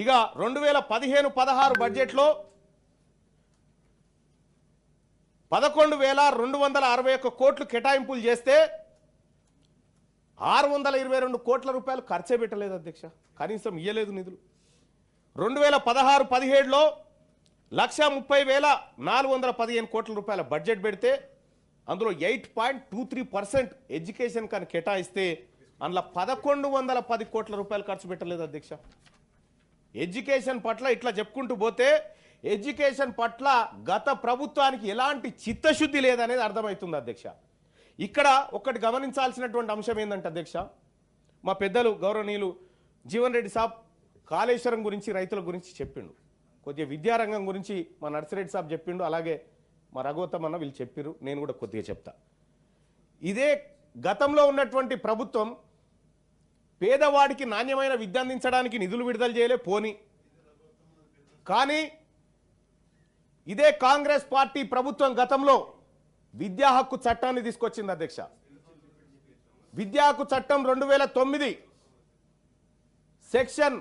ఇక రెండు వేల పదిహేను పదహారు బడ్జెట్లో పదకొండు వేల రెండు వందల అరవై ఒక్క కోట్లు కేటాయింపులు చేస్తే ఆరు వందల ఇరవై రెండు కోట్ల రూపాయలు ఖర్చే పెట్టలేదు అధ్యక్ష. కనీసం ఇయ్యలేదు నిధులు. రెండు వేల పదహారు పదిహేడులో లక్ష ముప్పై వేల నాలుగు వందల పదిహేను కోట్ల రూపాయల బడ్జెట్ పెడితే అందులో eight point two three percent education కానీ కేటాయిస్తే అందులో పదకొండు వందల పది కోట్ల రూపాయలు ఖర్చు పెట్టలేదు అధ్యక్ష. ఎడ్యుకేషన్ పట్ల ఇట్లా చెప్పుకుంటూ పోతే ఎడ్యుకేషన్ పట్ల గత ప్రభుత్వానికి ఎలాంటి చిత్తశుద్ధి లేదనేది అర్థమవుతుంది అధ్యక్ష. ఇక్కడ ఒక్కటి గమనించాల్సినటువంటి అంశం ఏంటంటే అధ్యక్ష మా పెద్దలు గౌరవనీయులు జీవన్ రెడ్డి సాబ్ కాళేశ్వరం గురించి రైతుల గురించి చెప్పిండు. కొద్దిగా విద్యారంగం గురించి మా నర్సిరెడ్డి సాబ్ చెప్పిండు అలాగే మా రఘువతం అన్న వీళ్ళు చెప్పిర్రు నేను కూడా కొద్దిగా చెప్తా. ఇదే గతంలో ఉన్నటువంటి ప్రభుత్వం పేదవాడికి నాణ్యమైన విద్య అందించడానికి నిధులు విడుదల చేయలే పోని. కానీ ఇదే కాంగ్రెస్ పార్టీ ప్రభుత్వం గతంలో విద్యా హక్కు చట్టాన్ని తీసుకొచ్చింది అధ్యక్ష. విద్యా హక్కు చట్టం రెండు వేల తొమ్మిది section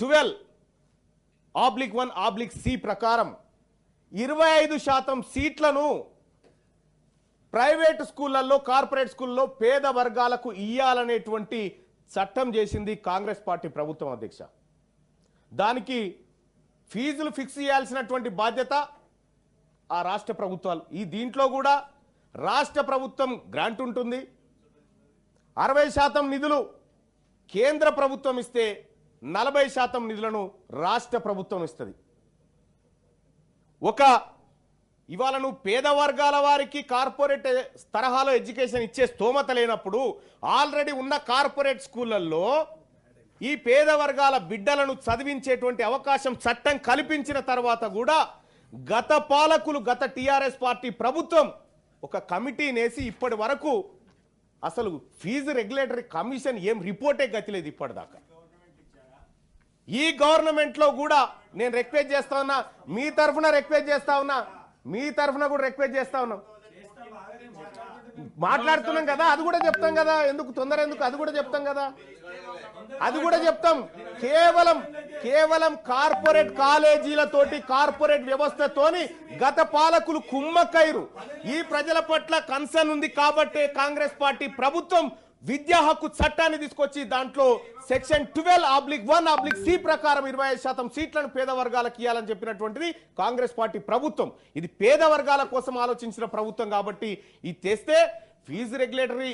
twelve oblique one oblique C ప్రకారం ఇరవై ఐదు శాతం సీట్లను ప్రైవేట్ స్కూళ్ళల్లో కార్పొరేట్ స్కూల్లో పేద వర్గాలకు ఇయ్యాలనేటువంటి చట్టం చేసింది కాంగ్రెస్ పార్టీ ప్రభుత్వం అధ్యక్ష. దానికి ఫీజులు ఫిక్స్ చేయాల్సినటువంటి బాధ్యత ఆ రాష్ట్ర ప్రభుత్వాలు. ఈ దీంట్లో కూడా రాష్ట్ర ప్రభుత్వం గ్రాంట్ ఉంటుంది. అరవై శాతం నిధులు కేంద్ర ప్రభుత్వం ఇస్తే నలభై శాతం నిధులను రాష్ట్ర ప్రభుత్వం ఇస్తుంది. ఒక ఇవాళ నువ్వు పేద వర్గాల వారికి కార్పొరేట్ తరహాలో ఎడ్యుకేషన్ ఇచ్చే స్తోమత లేనప్పుడు ఆల్రెడీ ఉన్న కార్పొరేట్ స్కూళ్ళల్లో ఈ పేద వర్గాల బిడ్డలను చదివించేటువంటి అవకాశం చట్టం కల్పించిన తర్వాత కూడా గత పాలకులు గత టీఆర్ఎస్ పార్టీ ప్రభుత్వం ఒక కమిటీనేసి ఇప్పటి వరకు అసలు ఫీజు రెగ్యులేటరీ కమిషన్ ఏం రిపోర్టే గతిలేదు ఇప్పటిదాకా. ఈ గవర్నమెంట్లో కూడా నేను రిక్వెస్ట్ చేస్తా ఉన్నా మీ తరఫున రిక్వెస్ట్ చేస్తా ఉన్నా మీ తరఫున కూడా రిక్వెస్ట్ చేస్తా ఉన్నాం. మాట్లాడుతున్నాం కదా అది కూడా చెప్తాం కదా. ఎందుకు తొందర ఎందుకు? అది కూడా చెప్తాం కదా. అది కూడా చెప్తాం. కేవలం కేవలం కార్పొరేట్ కాలేజీలతోటి కార్పొరేట్ వ్యవస్థతోని గత పాలకులు కుమ్మక్కైరు ఈ ప్రజల పట్ల కన్సర్న్ ఉంది కాబట్టే కాంగ్రెస్ పార్టీ ప్రభుత్వం విద్యా హక్కు చట్టాన్ని తీసుకొచ్చి దాంట్లో section twelve oblique one oblique C ప్రకారం ఇరవై ఐదు శాతం సీట్లను పేద వర్గాలకు ఇవ్వాలని చెప్పినటువంటిది కాంగ్రెస్ పార్టీ ప్రభుత్వం. ఇది పేద వర్గాల కోసం ఆలోచించిన ప్రభుత్వం కాబట్టి ఇది తెస్తే ఫీజు రెగ్యులేటరీ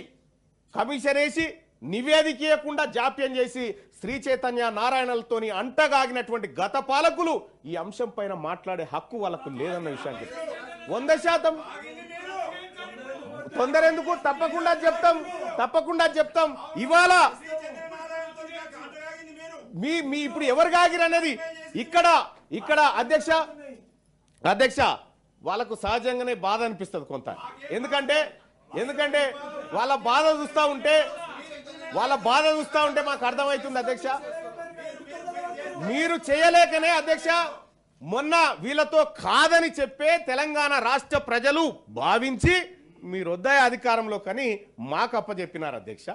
కమిషన్ వేసి నివేదిక ఇవ్వకుండా జాప్యం చేసి శ్రీ చైతన్య నారాయణలతోని అంటగాగినటువంటి గత పాలకులు ఈ అంశం పైన మాట్లాడే హక్కు వాళ్ళకు లేదన్న విషయానికి. వంద శాతం తొందరెందుకు తప్పకుండా చెప్తాం. తప్పకుండా చెప్తాం. ఇవాళ మీ మీ ఇప్పుడు ఎవరు కాగిరు అనేది ఇక్కడ ఇక్కడ అధ్యక్ష అధ్యక్ష వాళ్ళకు సహజంగానే బాధ అనిపిస్తుంది కొంత. ఎందుకంటే ఎందుకంటే వాళ్ళ బాధ చూస్తూ ఉంటే వాళ్ళ బాధ చూస్తూ ఉంటే మాకు అర్థమవుతుంది అధ్యక్ష. మీరు చేయలేకనే అధ్యక్ష మొన్న వీళ్ళతో కాదని చెప్పే తెలంగాణ రాష్ట్ర ప్రజలు భావించి మీరు వద్దాయి అధికారంలో కానీ మాకు అప్పచెప్పినారు అధ్యక్ష.